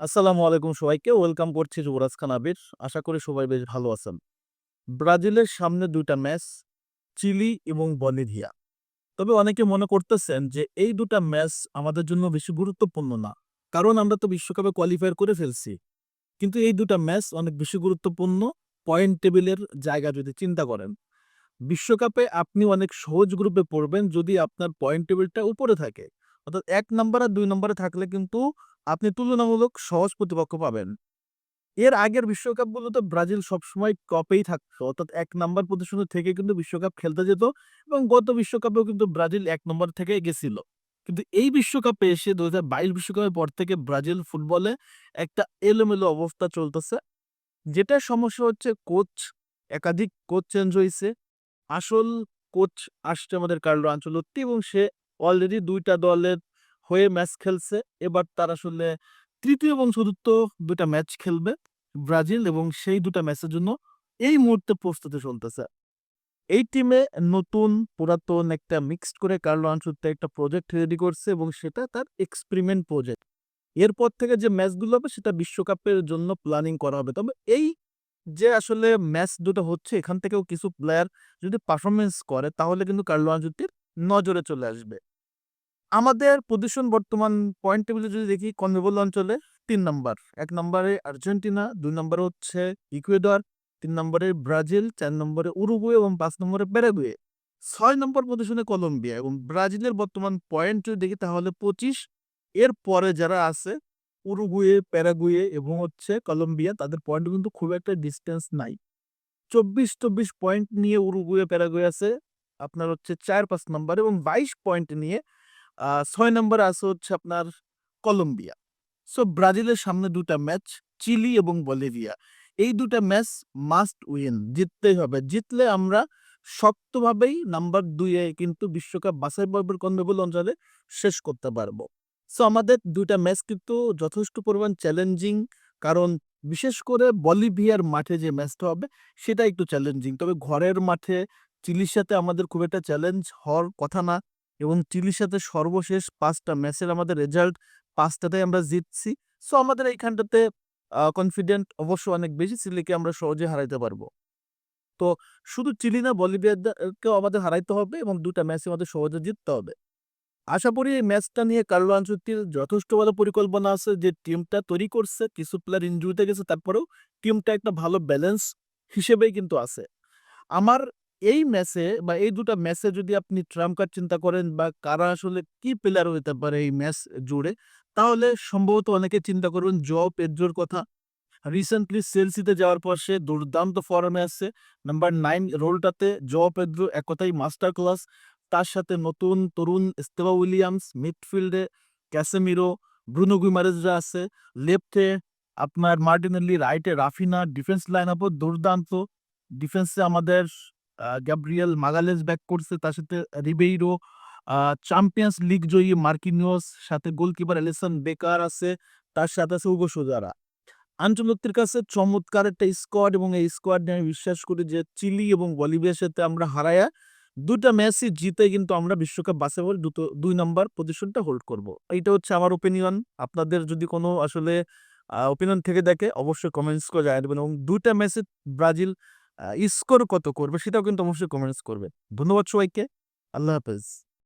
আসসালামু আলাইকুম সবাইকে। ওয়েলকাম করছি যুবরাজ খান আবির। আশা করি সবাই বেশ ভালো আছেন। ব্রাজিলের সামনে দুইটা ম্যাচ, চিলি এবং বলিভিয়া। তবে অনেকে মনে করতেছেন যে এই দুটা ম্যাচ আমাদের জন্য বেশি গুরুত্বপূর্ণ না। কারণ আমরা তো বিশ্বকাপে কোয়ালিফায়ার করে ফেলছি। কিন্তু এই দুটা ম্যাচ অনেক বেশি গুরুত্বপূর্ণ। পয়েন্ট টেবিলের জায়গা যদি চিন্তা করেন, বিশ্বকাপে আপনি অনেক সহজ গ্রুপে পড়বেন যদি আপনার পয়েন্ট টেবিলটা উপরে থাকে। অর্থাৎ এক নম্বর আর দুই নম্বরে থাকলে কিন্তু আপনি তুলনামূলক সহজ প্রতিপক্ষ পাবেন। এর আগের বিশ্বকাপগুলোতে ব্রাজিল সবসময় কপেই থাকতো, অর্থাৎ এক নম্বর পজিশনে থেকে কিন্তু বিশ্বকাপ খেলতে যেত এবং গত বিশ্বকাপেও কিন্তু ব্রাজিল এক নম্বর থেকে গেছিল কিন্তু এই বিশ্বকাপে এসে দু বিশ্বকাপের পর থেকে ব্রাজিল ফুটবলে একটা এলোমেলো অবস্থা চলতেছে। যেটা সমস্যা হচ্ছে কোচ, একাধিক কোচ চেঞ্জ হয়েছে আসল কোচ আসছে আমাদের কার্লো আঞ্চলত্তি এবং সে অলরেডি দুইটা দলের হয়ে ম্যাচ খেলছে। এবার তার আসলে তৃতীয় এবং চতুর্থ দুটা ম্যাচ খেলবে ব্রাজিল এবং সেই দুটা ম্যাচের জন্য এই মুহূর্তে প্রস্তুতি চলতেছে। এই টিমে নতুন, পুরাতন একটা মিক্সড করে কার্লো আনচুত্তে একটা প্রজেক্ট রেডি করছে এবং সেটা তার এক্সপেরিমেন্ট প্রজেক্ট এরপর থেকে যে ম্যাচগুলো হবে সেটা বিশ্বকাপের জন্য প্ল্যানিং করা হবে। তবে এই যে আসলে ম্যাচ দুটো হচ্ছে, এখান থেকেও কিছু প্লেয়ার যদি পারফরমেন্স করে, তাহলে কিন্তু কার্লো আনচুত্তির নজরে চলে আসবে। আমাদের পজিশন বর্তমান পয়েন্ট টেবিলে যদি দেখি কনমেবল অঞ্চলে তিন নম্বর এক নম্বরে আর্জেন্টিনা, দুই নম্বরে হচ্ছে ইকুয়েডর তিন নম্বরে ব্রাজিল, চার নম্বরে উরুগুয়ে এবং পাঁচ নম্বরে প্যারাগুয়ে ছয় নম্বর পজিশনে কলম্বিয়া এবং ব্রাজিলের বর্তমান পয়েন্ট যদি দেখি, তাহলে পঁচিশ। এর পরে যারা আছে, উরুগুয়ে প্যারাগুয়ে এবং হচ্ছে কলম্বিয়া তাদের পয়েন্ট কিন্তু খুব একটা ডিস্টেন্স নাই। চব্বিশ চব্বিশ পয়েন্ট নিয়ে উরুগুয়ে প্যারাগুয়ে আছে। আপনার হচ্ছে চার, পাঁচ নম্বর এবং বাইশ পয়েন্ট নিয়ে ছয় নম্বরে আছে হচ্ছে আপনার কলম্বিয়া। সো ব্রাজিলের সামনে দুটা ম্যাচ, চিলি এবং বলিভিয়া। এই দুটা ম্যাচ মাস্ট উইন, জিততেই হবে। জিতলে আমরা শক্তভাবেই নাম্বার দুইয়ে কিন্তু বিশ্বকাপ বাছাই পর্বের কনমেবল অঞ্চলে শেষ করতে পারব। সো আমাদের দুইটা ম্যাচ কিন্তু যথেষ্ট পরিমাণ চ্যালেঞ্জিং, কারণ বিশেষ করে বলিভিয়ার মাঠে যে ম্যাচটা হবে, সেটা একটু চ্যালেঞ্জিং। তবে ঘরের মাঠে চিলির সাথে আমাদের খুব একটা চ্যালেঞ্জ হওয়ার কথা না। এবং চিলির সাথে সর্বশেষ পাঁচটা ম্যাচের আমাদের রেজাল্ট পাঁচটাতেই আমরা জিতছি। সো আমাদের এইখানটাতে কনফিডেন্ট অবশ্য অনেক বেশি, চিলিকে আমরা সহজে হারাইতে পারব। তো শুধু চিলি না বলিভিয়াকেও আমাদের হারাইতে হবে এবং দুটা ম্যাচে আমাদের সহজে জিততে হবে। আশা করি এই ম্যাচটা নিয়ে কার্লো আনচুত্তির যথেষ্ট ভালো পরিকল্পনা আছে যে টিমটা তৈরি করছে, কিছু প্লেয়ার ইনজুরিতে গেছে, তারপরেও টিমটা একটা ভালো ব্যালেন্স হিসেবেই কিন্তু আছে। আমার এই ম্যাচে বা এই দুটা ম্যাচে যদি আপনি ট্রাম্প কার্ড চিন্তা করেন বা কারা আসলে কি প্লেয়ার হতে পারে এই ম্যাচ জুড়ে, তাহলে সম্ভবত অনেকে চিন্তা করবেন জ পেদ্রোর কথা। রিসেন্টলি সেলসিতে যাওয়ার পর সে দুর্দান্ত ফর্মে আসছে নাম্বার নাইন রোলটাতে জ পেদ্রো এক কথাই মাস্টার ক্লাস তার সাথে নতুন তরুণ স্তেভা উইলিয়ামস মিডফিল্ডে ক্যাসেমিরো ব্রুনো গুইমারেজরা আছে। লেফটে আপনার মার্টিনেলি রাইটে রাফিনা ডিফেন্স লাইন আপও দুর্দান্ত। ডিফেন্সে আমাদের গ্যাব্রিয়েল মাগালেস ব্যাক করছে, তার সাথে রিবেইরো চ্যাম্পিয়ন্স লিগ জয়ী মার্কিনিওস, সাথে গোলকিপার এলিসন বেকার আছে, তার সাথে আছে উগো সোজারা আঞ্চলত্বের কাছে চমৎকার একটা স্কোয়াড এবং এই স্কোয়াড নিয়ে আমি বিশ্বাস করি যে চিলি এবং বলিভিয়ার সাথে আমরা হারায়া দুটা ম্যাচই জিতে কিন্তু আমরা বিশ্বকাপ বাসে বলে দুটো, দুই নম্বর পজিশনটা হোল্ড করব। এইটা হচ্ছে আমার ওপিনিয়ন আপনাদের যদি কোনো আসলে ওপিনিয়ন থেকে দেখে অবশ্যই কমেন্টস করে জানিয়ে দেবেন এবং দুটা ম্যাচে ব্রাজিল স্কোর কত করবে সেটাও কিন্তু অবশ্যই কমেন্টস করবে। ধন্যবাদ সবাইকে। আল্লাহ হাফেজ।